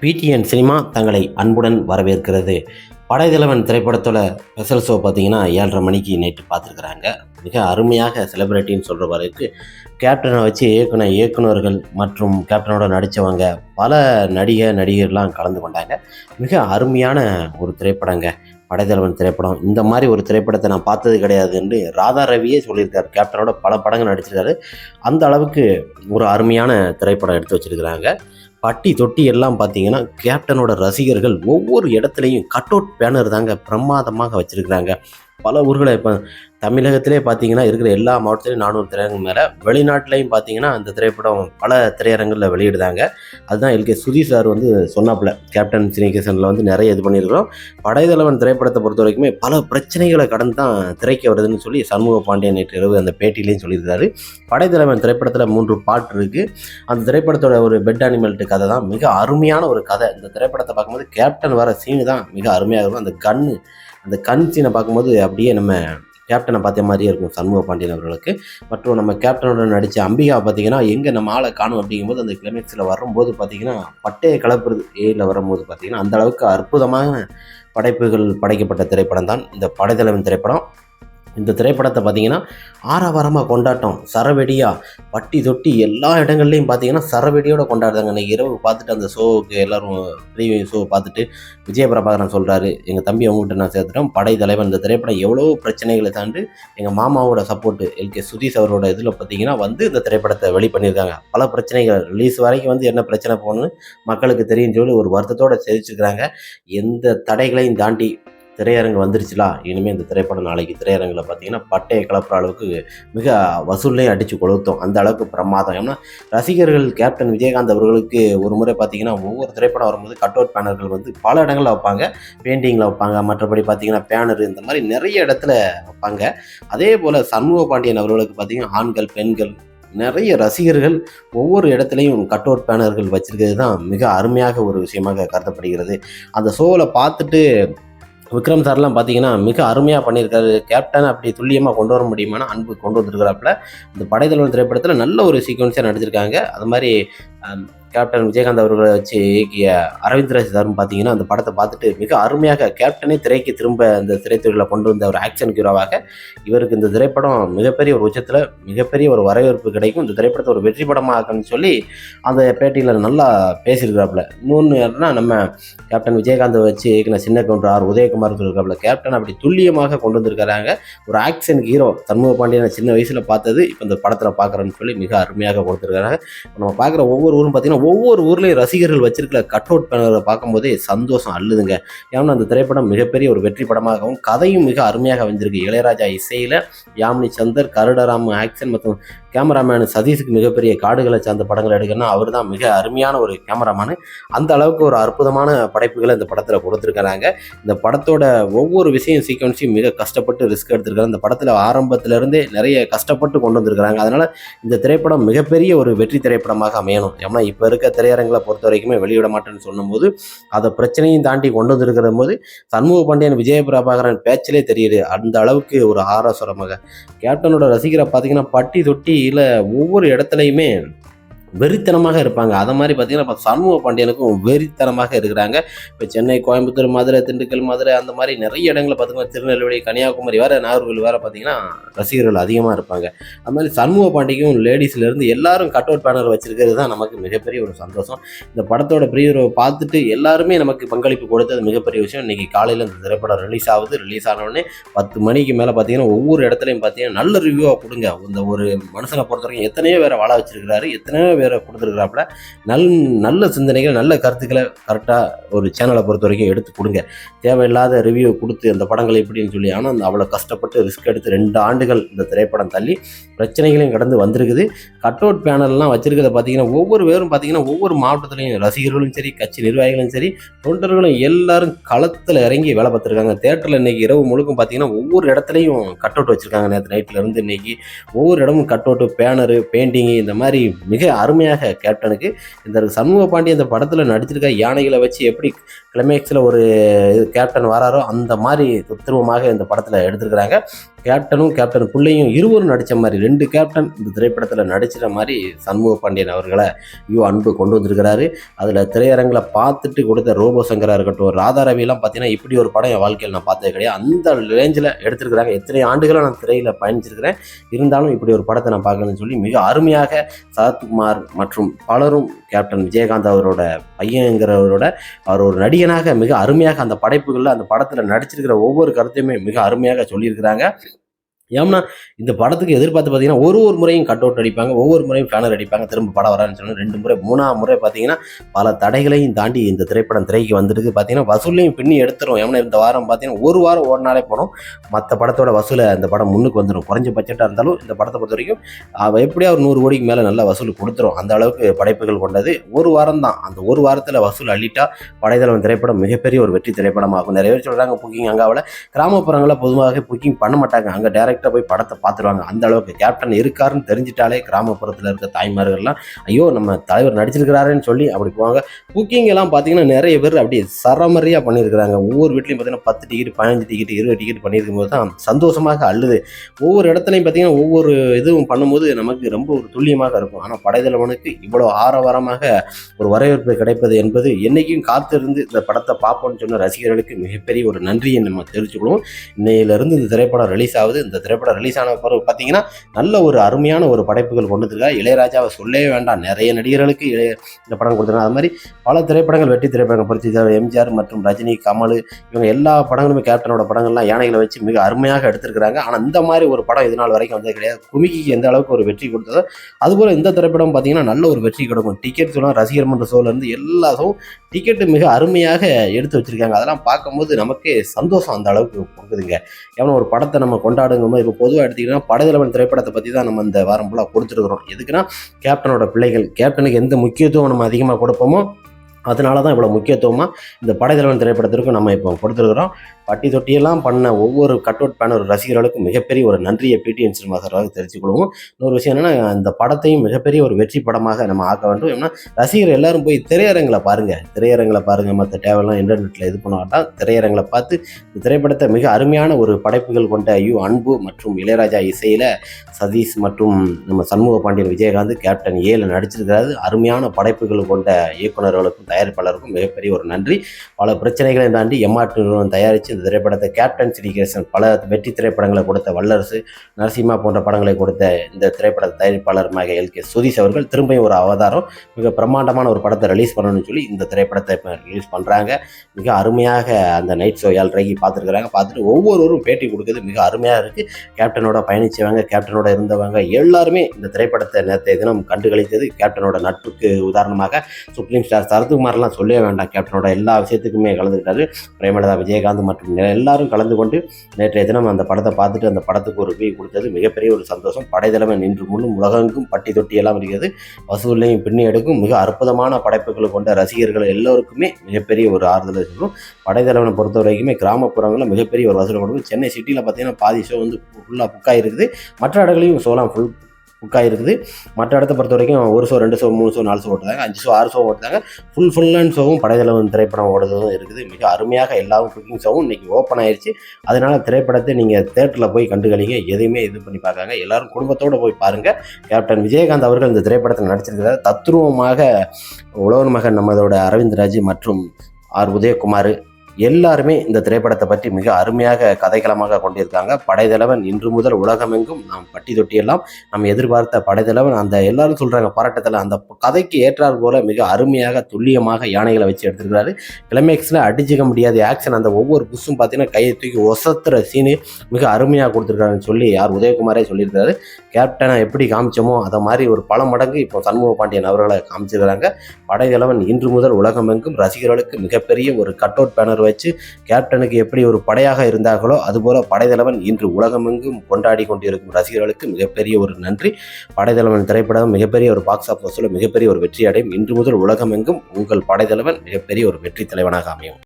PTN cinema தங்களை அன்புடன் வரவேற்கிறது. படைத்தலைவன் திரைப்படத்தோட ஸ்பெஷல் ஷோ பார்த்தீங்கன்னா ஏழரை மணிக்கு நைட்டு பார்த்துருக்குறாங்க. மிக அருமையாக செலிப்ரிட்டின்னு சொல்கிற வரைக்கு கேப்டனை வச்சு இயக்குன இயக்குனர்கள் மற்றும் கேப்டனோட நடித்தவங்க பல நடிகை நடிகர்லாம் கலந்து கொண்டாங்க. மிக அருமையான ஒரு திரைப்படங்க. படைத்தலைவன் திரைப்படம். இந்த மாதிரி ஒரு திரைப்படத்தை நான் பார்த்தது கிடையாது என்று ராதா ரவியே சொல்லியிருக்கார். கேப்டனோட பல படங்கள் நடிச்சிருக்காரு. அந்த அளவுக்கு ஒரு அருமையான திரைப்படம் எடுத்து வச்சிருக்கிறாங்க. பட்டி தொட்டி எல்லாம் பார்த்தீங்கன்னா கேப்டனோட ரசிகர்கள் ஒவ்வொரு இடத்துலையும் கட் அவுட் பேனர் தாங்க பிரமாதமாக வச்சுருக்கிறாங்க. பல ஊர்களை இப்போ தமிழகத்திலே பார்த்தீங்கன்னா இருக்கிற எல்லா மாவட்டத்திலையும் நானூறு திரையரங்கு மேலே வெளிநாட்டிலையும் பார்த்தீங்கன்னா அந்த திரைப்படம் பல திரையரங்கில் வெளியிடுதாங்க அதுதான் எல்கே சுதி சார் வந்து சொன்னாப்புல கேப்டன் சினிகேசனில் வந்து நிறைய இது பண்ணியிருக்கிறோம். படைத்தலைவன் திரைப்படத்தை பொறுத்த வரைக்குமே பல பிரச்சனைகளை கடந்து தான் திரைக்கு வருதுன்னு சொல்லி சண்முக பாண்டியன் நேற்று இரவு அந்த பேட்டிலையும் சொல்லியிருக்காரு படைத்தலைவன் திரைப்படத்தில் மூன்று பாட்டு இருக்குது அந்த திரைப்படத்தோட ஒரு பெட் அனிமல்ட்டு கதை தான். மிக அருமையான ஒரு கதை. இந்த திரைப்படத்தை பார்க்கும்போது கேப்டன் வர சீனு தான் மிக அருமையாக இருக்கும். அந்த கன்று அந்த கண் சீனை பார்க்கும்போது அப்படியே நம்ம கேப்டனை பார்த்த மாதிரியே இருக்கும் சண்முக பாண்டியன் அவர்களுக்கு. மற்றும் நம்ம கேப்டனோட நடித்த அம்பிகா பார்த்தீங்கன்னா எங்கே நம்ம ஆளை காணும் அப்படிங்கும்போது அந்த கிளைமேக்ஸில் வரும்போது பார்த்தீங்கன்னா பட்டையை கலப்புறது ஏயில் வரும்போது பார்த்தீங்கன்னா அந்த அளவுக்கு அற்புதமான படைப்புகள் படைக்கப்பட்ட திரைப்படம் தான் இந்த படைத்தலைவன் திரைப்படம். இந்த திரைப்படத்தை பார்த்தீங்கன்னா ஆரவாரமாக கொண்டாட்டம். சரவெடியாக பட்டி தொட்டி எல்லா இடங்கள்லையும் பார்த்தீங்கன்னா சரவெடியோட கொண்டாடுறாங்க. இன்னைக்கு இரவு பார்த்துட்டு அந்த ஷோவுக்கு எல்லாரும் ப்ரீவியூ ஷோ பார்த்துட்டு விஜயபிரபாகரன் சொல்கிறாரு எங்கள் தம்பி அவங்ககிட்ட நான் சேர்த்துட்டோம் படை தலைவன். இந்த திரைப்படம் எவ்வளோ பிரச்சனைகளை தாண்டி எங்கள் மாமாவோட சப்போர்ட்டு எல்கே சுதீஷ் அவரோட இதில் பார்த்தீங்கன்னா வந்து இந்த திரைப்படத்தை வெளி பண்ணியிருக்காங்க. பல பிரச்சனைகள். ரிலீஸ் வரைக்கும் வந்து என்ன பிரச்சனை போகணும்னு மக்களுக்கு தெரியும் சொல்லி ஒரு வருத்தத்தோடு தெரிவிச்சிருக்கிறாங்க எந்த தடைகளையும் தாண்டி திரையரங்கு வந்துருச்சுலா இனிமேல் இந்த திரைப்படம் நாளைக்கு திரையரங்கில் பார்த்தீங்கன்னா பட்டையை கிளப்புற அளவுக்கு மிக வசூல்லையும் அடித்து கொளுத்தும். அந்த அளவுக்கு பிரமாதம். ஏன்னா ரசிகர்கள் கேப்டன் விஜயகாந்த் அவர்களுக்கு ஒரு முறை பார்த்தீங்கன்னா ஒவ்வொரு திரைப்படம் வரும்போது கட் அவுட் பேனர்கள் வந்து பல இடங்களில் வைப்பாங்க. பெயிண்டிங்கில் வைப்பாங்க. மற்றபடி பார்த்தீங்கன்னா பேனர் இந்த மாதிரி நிறைய இடத்துல வைப்பாங்க. அதே போல் சண்முக பாண்டியன் அவர்களுக்கு பார்த்தீங்கன்னா ஆண்கள் பெண்கள் நிறைய ரசிகர்கள் ஒவ்வொரு இடத்துலையும் கட் அவுட் பேனர்கள் வச்சுருக்கிறது தான் மிக அருமையாக ஒரு விஷயமாக கருதப்படுகிறது. அந்த ஷோவில் பார்த்துட்டு விக்ரம் சார்லாம் பார்த்தீங்கன்னா மிக அருமையாக பண்ணியிருக்காரு. கேப்டன் அப்படி துல்லியமாக கொண்டு வர முடியுமான அன்பு கொண்டு வந்திருக்கிறாப்புல. இந்த படைத்தலைவன் திரைப்படத்தில் நல்ல ஒரு சீக்வன்ஸாக நடிச்சிருக்காங்க. அது மாதிரி கேப்டன் விஜயகாந்த் அவர்களை வச்சு இயக்கிய அரவிந்த் ராஜ் சாரும் பார்த்தீங்கன்னா அந்த படத்தை பார்த்துட்டு மிக அருமையாக கேப்டனே திரைக்கு திரும்ப இந்த திரைத்துறையில் கொண்டு வந்த ஒரு ஆக்ஷன் ஹீரோவாக இவருக்கு இந்த திரைப்படம் மிகப்பெரிய ஒரு உச்சத்தில் மிகப்பெரிய ஒரு வரவேற்பு கிடைக்கும். இந்த திரைப்படத்தை ஒரு வெற்றி படமாக்கன்னு சொல்லி அந்த பேட்டியில் நல்லா பேசியிருக்கிறாப்புல. இன்னொன்று யாருன்னா நம்ம கேப்டன் விஜயகாந்த் வச்சு இயக்கின சின்ன கவுண்டர் ஆர் உதயகுமார் சொல்லியிருக்காப்புல கேப்டன் அப்படி துல்லியமாக கொண்டு வந்திருக்கிறாங்க. ஒரு ஆக்ஷன் ஹீரோ சண்முக பாண்டியனை சின்ன வயசில் பார்த்தது இப்போ இந்த படத்தில் பார்க்குறேன்னு சொல்லி மிக அருமையாக கொடுத்துருக்காங்க நம்ம பார்க்குற ஒவ்வொரு ஊரும் பார்த்தீங்கன்னா ஒவ்வொரு ஊர்லேயும் ரசிகர்கள் வச்சிருக்கிற கட் அவுட் பேனரை பார்க்கும்போதே சந்தோஷம் அள்ளுதுங்க. ஏன்னா அந்த திரைப்படம் மிகப்பெரிய ஒரு வெற்றி படமாகவும் கதையும் மிக அருமையாக வந்திருக்கு இளையராஜா இசையில் யாமினி சந்தர் கருடராம் ஆக்ஷன் மற்றும் கேமராமேன் சதீஷுக்கு மிகப்பெரிய காடுகளை சார்ந்த படங்கள் எடுக்கணும்னா அவர் தான் மிக அருமையான ஒரு கேமராமேனு. அந்த அளவுக்கு ஒரு அற்புதமான படைப்புகளை இந்த படத்தில் கொடுத்துருக்கிறாங்க. இந்த படத்தோட ஒவ்வொரு விஷயம் சீக்வன்ஸையும் மிக கஷ்டப்பட்டு ரிஸ்க் எடுத்திருக்காங்க இந்த படத்தில் ஆரம்பத்திலேருந்தே நிறைய கஷ்டப்பட்டு கொண்டு வந்திருக்கிறாங்க. அதனால் இந்த திரைப்படம் மிகப்பெரிய ஒரு வெற்றி திரைப்படமாக அமையணும். ஏன்னா இப்போ இருக்க திரையரங்களை பொறுத்த வரைக்குமே வெளியிட மாட்டேன்னு சொன்னும்போது அதை பிரச்சனையும் தாண்டி கொண்டு வந்திருக்கிற போது சண்முக பாண்டியன் விஜய பிரபாகரன் பேச்சிலே தெரியுது. அந்த அளவுக்கு ஒரு ஆராசுரமாக. கேப்டனோட ரசிகரை பார்த்தீங்கன்னா பட்டி தொட்டி தொட்டியில் ஒவ்வொரு இடத்துலையுமே வெறித்தனமாக இருப்பாங்க. அதை மாதிரி பார்த்தீங்கன்னா இப்போ சண்முக பாண்டியனுக்கும் வெறித்தனமாக இருக்கிறாங்க. இப்போ சென்னை கோயம்புத்தூர் மதுரை திண்டுக்கல் மதுரை அந்த மாதிரி நிறைய இடங்களில் பார்த்தீங்கன்னா திருநெல்வேலி கன்னியாகுமரி வேறு நாகர்கோவில் வேறு பார்த்தீங்கன்னா ரசிகர்கள் அதிகமாக இருப்பாங்க. அது மாதிரி சண்முக பாண்டிக்கும் லேடிஸ்லேருந்து எல்லாரும் கட் அவுட் பேனர் வச்சிருக்கிறது தான் நமக்கு மிகப்பெரிய ஒரு சந்தோஷம். இந்த படத்தோட ப்ரீவியூவை பார்த்துட்டு எல்லாருமே நமக்கு பங்களிப்பு கொடுத்தது மிகப்பெரிய விஷயம். இன்றைக்கி காலையில் இந்த திரைப்படம் ரிலீஸ் ஆகுது. ரிலீஸ் ஆனவுடனே பத்து மணிக்கு மேலே பார்த்தீங்கன்னா ஒவ்வொரு இடத்துலையும் பார்த்தீங்கன்னா நல்ல ரிவ்யூவாக கொடுங்க. இந்த ஒரு மனுஷனை பொறுத்த வரைக்கும் எத்தனையோ பேரை வாழ வச்சிருக்கிறாரு. எத்தனையோ வேற கொடுத்துருக்குறாப்புல. நல் நல்ல சிந்தனைகள் நல்ல கருத்துக்களை கரெக்டாக ஒரு சேனலை பொறுத்த வரைக்கும் எடுத்து கொடுங்க. தேவையில்லாத ரிவ்யூ கொடுத்து அந்த படங்களை எப்படின்னு சொல்லி ஆனால் அந்த அவ்வளோ கஷ்டப்பட்டு ரிஸ்க் எடுத்து ரெண்டு ஆண்டுகள் இந்த திரைப்படம் தள்ளி பிரச்சனைகளையும் கடந்து வந்திருக்குது. கட் அவுட் பேனல்லாம் வச்சிருக்கிறத பார்த்தீங்கன்னா ஒவ்வொரு பேரும் பார்த்தீங்கன்னா ஒவ்வொரு மாவட்டத்துலையும் ரசிகர்களும் சரி கட்சி நிர்வாகிகளும் சரி தொண்டர்களும் எல்லாரும் களத்தில் இறங்கி வேலை பார்த்துருக்காங்க. தேட்டரில் இன்றைக்கி இரவு முழுக்கும் பார்த்தீங்கன்னா ஒவ்வொரு இடத்துலையும் கட் அவுட் வச்சுருக்காங்க. நேற்று நைட்டில் இருந்து இன்னைக்கு ஒவ்வொரு இடமும் கட் அவுட்டு பேனரு பெயிண்டிங்கு இந்த மாதிரி மிக அருமையாக கேப்டனுக்கு இந்த சண்முக பாண்டி இந்த படத்தில் நடிச்சிருக்க யானைகளை வச்சு எப்படி கிளைமேக்ஸில் ஒரு கேப்டன் வராரோ அந்த மாதிரி துத்துருவமாக இந்த படத்தில் எடுத்திருக்கிறாங்க. கேப்டனும் கேப்டன் பிள்ளையும் இருவரும் நடித்த மாதிரி ரெண்டு கேப்டன் இந்த திரைப்படத்தில் நடிச்சிட மாதிரி சண்முக பாண்டியன் அவர்களை ஐயோ அன்பு கொண்டு வந்திருக்கிறாரு. அதில் திரையரங்கில் பார்த்துட்டு கொடுத்த ரோபோ சங்கராக இருக்கட்டும் ராதா ரவிலாம் பார்த்தீங்கன்னா இப்படி ஒரு படம் என் வாழ்க்கையில் நான் பார்த்தது கிடையாது. அந்த ரேஞ்சில் எடுத்திருக்கிறாங்க. எத்தனை ஆண்டுகளாக நான் திரையில் பயணிச்சிருக்கிறேன். இருந்தாலும் இப்படி ஒரு படத்தை நான் பார்க்கணும்னு சொல்லி மிக அருமையாக சரத்குமார் மற்றும் பலரும் கேப்டன் விஜயகாந்த் அவரோட பையங்கிறவரோட அவர் ஒரு நடிகனாக மிக அருமையாக அந்த படைப்புகளில் அந்த படத்தில் நடிச்சிருக்கிற ஒவ்வொரு கருத்தையுமே மிக அருமையாக சொல்லியிருக்கிறாங்க. ஏன்னா இந்த படத்துக்கு எதிர்பார்த்து பார்த்தீங்கன்னா ஒரு ஒரு முறையும் கட் அவுட் அடிப்பாங்க ஒவ்வொரு முறையும் ஃபேனர் அடிப்பாங்க திரும்ப படம் வரான்னு சொல்லி ரெண்டு முறை மூணாவது முறை பார்த்தீங்கன்னா பல தடைகளையும் தாண்டி இந்த திரைப்படம் திரைக்கு வந்துருக்கு. பார்த்தீங்கன்னா வசூலையும் பின்னி எடுத்துரும். ஏன்னா இந்த வாரம் பார்த்தீங்கன்னா ஒரு வாரம் ஓடினாலே போனோம் மற்ற படத்தோட வசூலை அந்த படம் முன்னுக்கு வந்துடும் குறைஞ்ச பட்ஜெட்டாக இருந்தாலும் இந்த படத்தை பொறுத்த வரைக்கும் எப்படியா ஒரு நூறு கோடிக்கு மேலே நல்ல வசூல் கொடுத்துரும். அந்த அளவுக்கு படைப்புகள் கொண்டது. ஒரு வாரம் தான். அந்த ஒரு வாரத்தில் வசூல் அள்ளிட்டா படைத்தலைவன் திரைப்படம் மிகப்பெரிய ஒரு வெற்றி திரைப்படமாகும். நிறைய பேர் சொல்கிறாங்க புக்கிங் அங்காவில் கிராமப்புறங்களில் பொதுவாக புக்கிங் பண்ண மாட்டாங்க. அங்கே டேரெக்டாக போய் படத்தை பார்த்துருவாங்க. அந்த அளவுக்கு கேப்டன் இருக்காருன்னு தெரிஞ்சிட்டாலே கிராமப்புறத்தில் இருக்க தாய்மார்கள்லாம் ஐயோ நம்ம தலைவர் நடிச்சிருக்கிறாருன்னு சொல்லி அப்படி போவாங்க. குக்கிங் எல்லாம் பார்த்தீங்கன்னா நிறைய பேர் அப்படியே சரமரியாக பண்ணியிருக்கிறாங்க. ஒவ்வொரு வீட்லையும் பார்த்தீங்கன்னா பத்து டிக்கெட் பதினஞ்சு டிக்கெட் இருபது டிக்கெட் பண்ணியிருக்கும் போது தான் சந்தோஷமாக அள்ளுது ஒவ்வொரு இடத்துலையும் பார்த்தீங்கன்னா ஒவ்வொரு இதுவும் பண்ணும்போது நமக்கு ரொம்ப ஒரு துல்லியமாக இருக்கும். ஆனால் படைதலைவனுக்கு இவ்வளோ ஆரவாரமாக ஒரு வரவேற்பு கிடைப்பது என்பது என்றைக்கும் காத்திருந்து இந்த படத்தை பார்ப்போம்னு சொன்ன ரசிகர்களுக்கு மிகப்பெரிய ஒரு நன்றியை நம்ம தெரிஞ்சுக்கணும் இன்னையிலிருந்து இந்த திரைப்படம் ரிலீஸ் ஆகுது. இந்த திரைப்படம் ரிலீஸ் ஆன பிறகு பார்த்தீங்கன்னா நல்ல ஒரு அருமையான ஒரு படைப்புகள் கொண்டு இளையராஜாவை சொல்லவே வேண்டாம். நிறைய நடிகர்களுக்கு இளைய இந்த படம் கொடுத்துருக்காங்க. அது மாதிரி பல திரைப்படங்கள் வெற்றி திரைப்படங்கள் பொறுத்து எம்ஜிஆர் மற்றும் ரஜினி கமல் இவங்க எல்லா படங்களுமே கேப்டனோட படங்கள்லாம் யானைகளை வச்சு மிக அருமையாக எடுத்திருக்கிறாங்க. ஆனால் இந்த மாதிரி ஒரு படம் இது நாள் வரைக்கும் வந்தது கிடையாது. குமிக்கு எந்த அளவுக்கு ஒரு வெற்றி கொடுத்ததோ அதுபோல் இந்த திரைப்படம் பார்த்தீங்கன்னா நல்ல ஒரு வெற்றி கொடுக்கும். டிக்கெட் சொல்லலாம் ரசிகர் மன்ற ஷோலேருந்து எல்லா ஷோவும் டிக்கெட்டு மிக அருமையாக எடுத்து வச்சிருக்காங்க. அதெல்லாம் பார்க்கும்போது நமக்கு சந்தோஷம் அந்த அளவுக்கு கொடுக்குதுங்க. ஏன்னா ஒரு படத்தை நம்ம கொண்டாடுங்க நம்ம இப்போ பொதுவாக எடுத்திங்கன்னா படைதலைவன் திரைப்படத்தை பற்றி தான் நம்ம இந்த வாரம் ஃபுல்லாக கொடுத்துருக்குறோம். எதுக்குன்னா கேப்டனோட பிள்ளைகள் கேப்டனுக்கு எந்த முக்கியத்துவம் நம்ம அதிகமாக கொடுப்போமோ அதனால தான் இவ்வளோ முக்கியத்துவமாக இந்த படைத்தலைவன் திரைப்படத்திற்கு நம்ம இப்போ கொடுத்துருக்குறோம். பட்டி தொட்டியெல்லாம் பண்ண ஒவ்வொரு கட் அவுட் பேனர் ரசிகர்களுக்கும் மிகப்பெரிய ஒரு நன்றியை பிடிஎன் சினிமா சார்பாக தெரிவித்துக்கொள்வோம் இன்னொரு விஷயம் என்னென்னா இந்த படத்தையும் மிகப்பெரிய ஒரு வெற்றி படமாக நம்ம ஆக்க வேண்டும். ஏன்னா ரசிகர் எல்லாரும் போய் திரையரங்கில் பாருங்கள் திரையரங்கில் பாருங்கள் மற்ற தேவையெல்லாம் இன்டர்நெட்டில் இது பண்ண திரையரங்களை திரையரங்கில் பார்த்து இந்த திரைப்படத்தை மிக அருமையான ஒரு படைப்புகள் கொண்ட ஐயோ அன்பு மற்றும் இளையராஜா இசையில் சதீஷ் மற்றும் நம்ம சண்முக பாண்டியன் விஜயகாந்த் கேப்டன் ஏல நடிச்சிருக்கிறாரு. அருமையான படைப்புகள் கொண்ட இயக்குநர்களுக்கும் தயாரிப்பாளருக்கும் மிகப்பெரிய ஒரு நன்றி. பல பிரச்சனைகளை தாண்டி எம்ஆர் நிறுவனம் தயாரித்து இந்த திரைப்படத்தை கேப்டன் ஸ்ரீகிருஷ்ணன் பல வெற்றி திரைப்படங்களை கொடுத்த வல்லரசு நரசிம்மா போன்ற படங்களை கொடுத்த இந்த திரைப்பட தயாரிப்பாளருமாக எல். கே. சுதீஷ் அவர்கள் திரும்பியும் ஒரு அவதாரம் மிக பிரம்மாண்டமான ஒரு படத்தை ரிலீஸ் பண்ணணும்னு சொல்லி இந்த திரைப்படத்தை இப்போ ரிலீஸ் பண்ணுறாங்க மிக அருமையாக அந்த நைட் ஷோ ஏழ்ரைக்கு பார்த்துருக்குறாங்க. பார்த்துட்டு ஒவ்வொருவரும் பேட்டி கொடுக்குறது மிக அருமையாக இருக்குது கேப்டனோட பயணித்தவங்க கேப்டனோட இருந்தவங்க எல்லாருமே இந்த திரைப்படத்தை நேற்றைய தினம் கண்டுகளித்தது கேப்டனோட நட்புக்கு உதாரணமாக சுப்ரீம் ஸ்டார் சரத்குமார்லாம் சொல்லவே வேண்டாம். கேப்டனோட எல்லா விஷயத்துக்குமே கலந்துக்கிட்டாரு. பிரேமலதா விஜயகாந்த் மற்றும் எல்லாரும் கலந்து கொண்டு நேற்றைய தினம் அந்த படத்தை பார்த்துட்டு அந்த படத்துக்கு ஒரு ரிவ்யூ கொடுத்தது மிகப்பெரிய ஒரு சந்தோஷம். படைத்தலைமை நின்று முன்னும் உலகெங்கும் பட்டி தொட்டி எல்லாம் இருக்கிறது. வசூலையும் பின்னி எடுக்கும். மிக அற்புதமான படைப்புகளை கொண்ட ரசிகர்கள் எல்லோருக்குமே மிகப்பெரிய ஒரு ஆறுதல் இருக்கும் படைத்தலைவனை பொறுத்த வரைக்குமே கிராமப்புறங்களில் மிகப்பெரிய ஒரு வசூல் கொடுக்கும். சென்னை சிட்டியில் பார்த்தீங்கன்னா பாதி ஷோ வந்து ஃபுல்லாக புக்காக இருக்குது மற்ற இடங்களையும் ஷோலாம் ஃபுல் புக்காக இருக்குது மற்ற இடத்த பொறுத்த வரைக்கும் ஒரு ஷோ ரெண்டு ஷோ மூணு ஷோ நாலு ஷோ ஓட்டுறாங்க. அஞ்சு ஷோ ஆறு ஷோ ஓட்டுறாங்க. ஃபுல் ஃபுல் அண்ட் ஷோவும் படைதளவன் திரைப்படம் ஓடுறதும் இருக்குது. மிக அருமையாக எல்லா குக்கிங் ஷோவும் இன்றைக்கி ஓப்பன் ஆயிடுச்சு அதனால் திரைப்படத்தை நீங்கள் தேட்டரில் போய் கண்டுகளிங்க. எதையுமே இது பண்ணி பார்க்காங்க எல்லோரும் குடும்பத்தோடு போய் பாருங்கள் கேப்டன் விஜயகாந்த் அவர்கள் இந்த திரைப்படத்தில் நடிச்சிருக்கிறார். தத்ரூபமாக உழவர் மகன் நம்மளோட அரவிந்த் மற்றும் ஆர் உதயகுமார் எல்லாருமே இந்த திரைப்படத்தை பற்றி மிக அருமையாக கதைக்களமாக கொண்டிருக்காங்க. படைத்தலைவன் இன்று முதல் உலகமெங்கும் நாம் பட்டி தொட்டியெல்லாம் நம்ம எதிர்பார்த்த படைத்தலைவன் அந்த எல்லாரும் சொல்கிறாங்க போராட்டத்தில் அந்த கதைக்கு ஏற்றார் போல மிக அருமையாக துல்லியமாக யானைகளை வச்சு எடுத்திருக்கிறாரு. கிளைமேக்ஸில் அடிச்சுக்க முடியாத ஆக்ஷன் அந்த ஒவ்வொரு புஷும் பார்த்தீங்கன்னா கையை தூக்கி ஒசத்துற சீனு மிக அருமையாக கொடுத்துருக்காருன்னு சொல்லி யார் உதயகுமாரே சொல்லியிருக்காரு கேப்டனை எப்படி காமிச்சோமோ அதை மாதிரி ஒரு பல மடங்கு இப்போ சண்முக பாண்டியன் அவர்களை காமிச்சிருக்கிறாங்க. படைத்தலைவன் இன்று முதல் உலகமெங்கும் ரசிகர்களுக்கு மிகப்பெரிய ஒரு கட் அவுட் பேனர் வச்சு கேப்டனுக்கு எப்படி ஒரு படையாக இருந்தார்களோ அதுபோல படைத்தலைவன் இன்று உலகமெங்கும் கொண்டாடி கொண்டிருக்கும் ரசிகர்களுக்கு மிகப்பெரிய ஒரு நன்றி. படைத்தலைவன் திரைப்படம் மிகப்பெரிய ஒரு பாக்ஸ் ஆஃபீஸில் மிகப்பெரிய ஒரு வெற்றி அடையும் இன்று முதல் உலகமெங்கும் உங்கள் படைத்தலைவன் மிகப்பெரிய ஒரு வெற்றி தலைவனாக அமையும்.